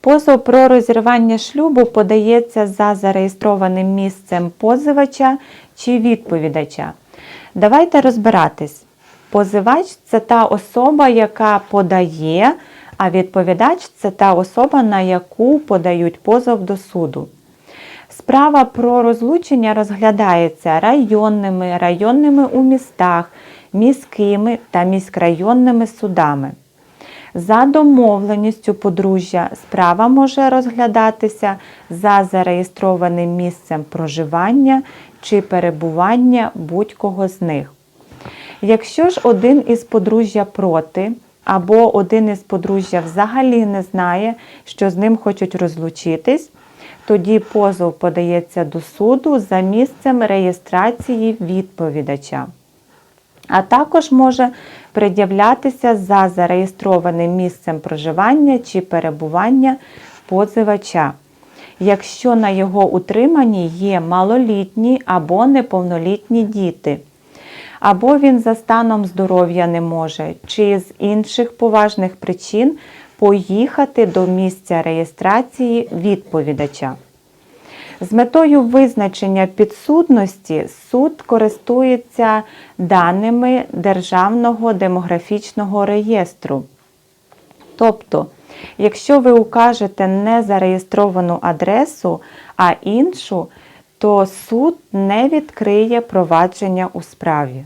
Позов про розірвання шлюбу подається за зареєстрованим місцем позивача чи відповідача. Давайте розбиратись. Позивач це та особа, яка подає, а відповідач це та особа, на яку подають позов до суду. Справа про розлучення розглядається районними, районними у містах, міськими та міськрайонними судами. За домовленістю подружжя справа може розглядатися за зареєстрованим місцем проживання чи перебування будь-кого з них. Якщо ж один із подружжя проти, або один із подружжя взагалі не знає, що з ним хочуть розлучитись, тоді позов подається до суду за місцем реєстрації відповідача а також може пред'являтися за зареєстрованим місцем проживання чи перебування позивача, якщо на його утриманні є малолітні або неповнолітні діти, або він за станом здоров'я не може, чи з інших поважних причин поїхати до місця реєстрації відповідача. З метою визначення підсудності суд користується даними Державного демографічного реєстру. Тобто, якщо ви укажете не зареєстровану адресу, а іншу, то суд не відкриє провадження у справі.